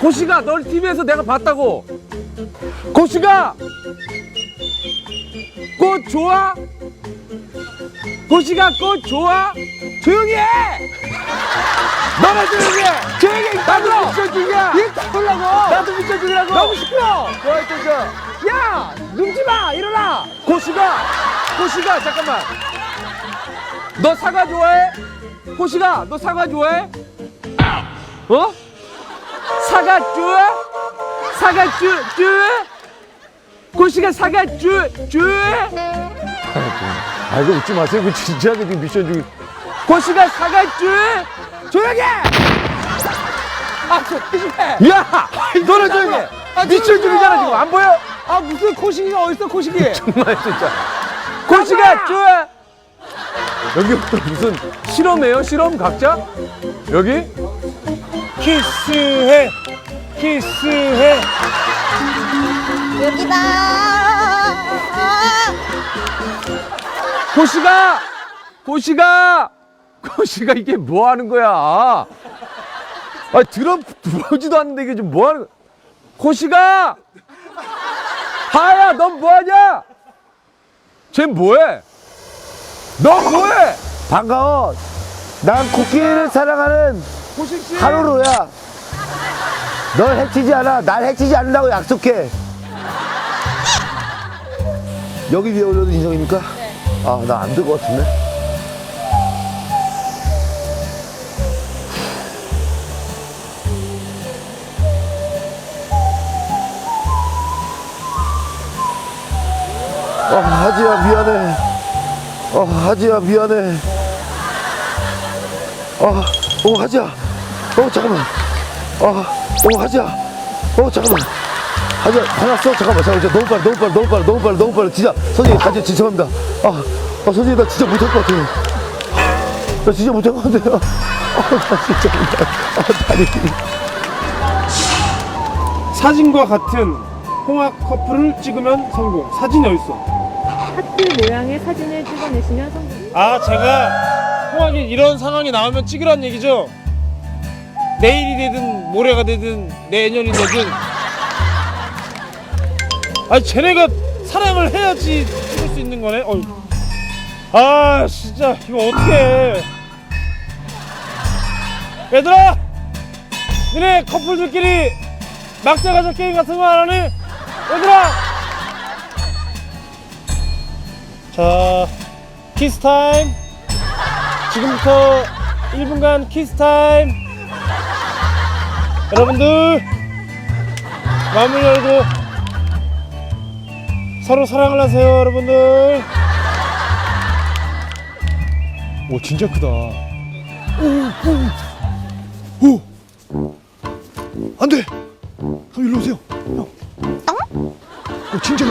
고시가 널 TV에서 내가 봤다고. 고시가 꽃 좋아? 고시가 꽃 좋아? 조용히 해! 너나 조용히 해! 조용히 해! 나도! 이거 보려고! 나도 미션 중이라고! 너무 시끄러! 좋아, 좋아. 야! 눕지 마! 일어나! 고시가! 고시가! 잠깐만! 너 사과 좋아해? 고시가! 너 사과 좋아해? 어? 사과 좋아? 사과 쭈, 쭈? 고시가 사과 쭈, 쭈? 아, 이거 웃지 마세요. 이거 진지하게 지금 미션 중이. 고시가 사과 쭈? 조용히 해! 아, 조용히 해! 야! 너는 조용히 해! 미션 중이잖아, 지금. 안 보여? 아, 무슨 코시기가 어딨어, 코시기? 정말, 진짜. 고시가 쭈! 여기부터 무슨 실험이에요? 실험 각자? 여기? 키스해 키스해 여기다. 고시가! 고시가! 고시가 이게 뭐 하는 거야? 아, 들어, 들어오지도 않는데 이게 좀뭐 하는 거야? 고시가! 하야, 넌 뭐 하냐? 쟤 뭐해? 너 뭐해? 반가워. 난 코끼리를 사랑하는 고식 씨! 하루루야. 널 해치지 않아. 날 해치지 않는다고 약속해. 여기 위에 올려도 인정입니까? 아, 나 안 될 것 같은데. 아, 하지야, 미안해. 어, 하지야, 미안해. 어, 어, 하지야. 어, 잠깐만. 어, 어, 하지야. 어, 잠깐만. 하지야, 화났어? 잠깐만, 잠깐만. 너무 빨라, 너무 빨라, 너무 빨라, 너무 빨라, 너무 빨라. 진짜, 선생님, 하지야, 죄송합니다. 아, 아, 선생님, 나 진짜 못할 것 같아요. 나 진짜 못할 것 같아요. 아, 나 진짜 못할 아, 다리. 사진과 같은 홍학 커플을 찍으면 성공 사진이 어딨어 하트 모양의 사진을 찍어내시면 성공. 아 제가 홍학이 이런 상황이 나오면 찍으란 얘기죠 내일이 되든 모레가 되든 내년이 되든 아니 쟤네가 사랑을 해야지 찍을 수 있는 거네? 어이. 아 진짜 이거 어떡해. 얘들아! 너네 커플들끼리 막자 가자 게임 같은 거 안 하니? 얘들아! 자 키스 타임. 지금부터 1분간 키스 타임 여러분들 마음을 열고 서로 사랑을 하세요 여러분들 오 진짜 크다 안 돼! 형, 일로 오세요. 형. 어, 진짜.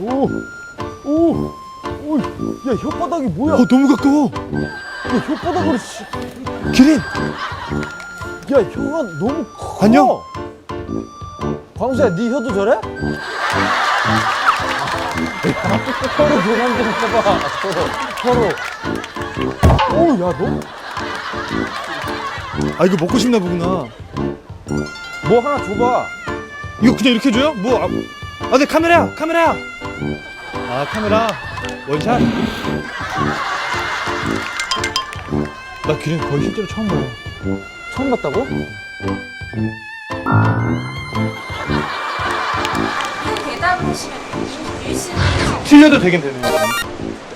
오! 오! 오! 야, 혓바닥이 뭐야? 어, 너무 가까워. 야, 혓바닥으로 씨. 기린! 야, 혀가 너무 커. 안녕? 광수야, 네 혀도 저래? 서로 교감 좀 해봐. 서로. 서로. 오, 야, 너 아 이거 먹고 싶나 보구나 뭐 하나 줘봐. 이거 그냥 이렇게 줘요? 뭐? 아, 아, 네 카메라야, 카메라야. 아, 카메라 원샷. 나 기린 거의 실제로 처음 봐요. 처음 봤다고? 대답 보시면 일신을 틀려도 되긴 되는 거야.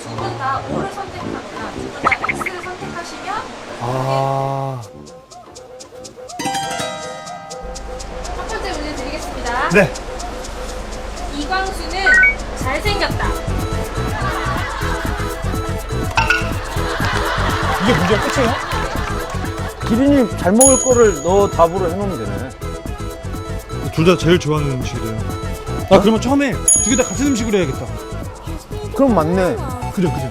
두분 다 O를 선택하거나 두분다 X를 선택하시면 아, 첫 번째 문제 드리겠습니다. 네. 이광수는 잘생겼다. 이게 문제가 끝이에요? 기린이 잘 먹을 거를 너 답으로 해놓으면 되네. 둘 다 제일 좋아하는 음식이래요. 아, 그러면 처음에 두 개 다 같은 음식으로 해야겠다. 그럼 맞네. 그래, 그래.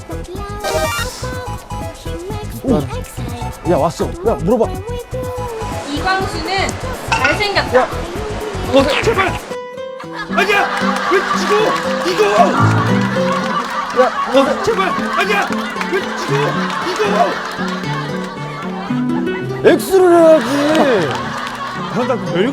야, 왔어. 야, 물어봐. 이광수는 잘생겼다. 어, 제발! 아니야! 왜 지고! 이거! 야, 어, 제발! 아니야! 왜! 이게 X를 해야지. 아, 난다 별.